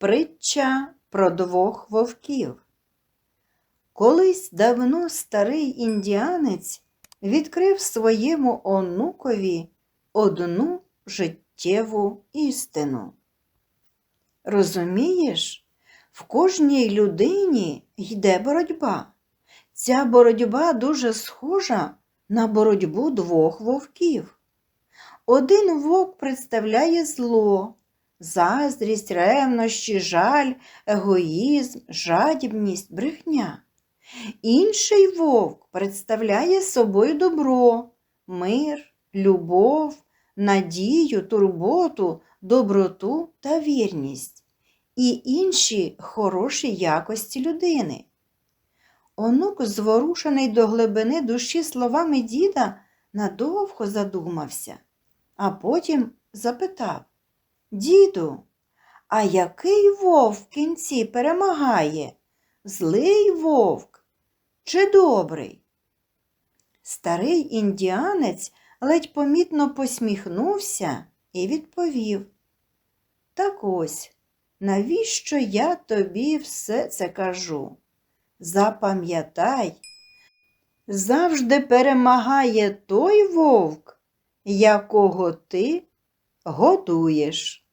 Притча про двох вовків. Колись давно старий індіанець відкрив своєму онукові одну життєву істину. Розумієш, в кожній людині йде боротьба. Ця боротьба дуже схожа на боротьбу двох вовків. Один вовк представляє зло, заздрість, ревнощі, жаль, егоїзм, жадібність, брехня. Інший вовк представляє собою добро, мир, любов, надію, турботу, доброту та вірність і інші хороші якості людини. Онук, зворушений до глибини душі словами діда, надовго задумався, а потім запитав Діду, а який вовк в кінці перемагає? Злий вовк чи добрий? Старий індіанець ледь помітно посміхнувся і відповів. Так ось, навіщо я тобі все це кажу? Запам'ятай, завжди перемагає той вовк, якого ти годуєш.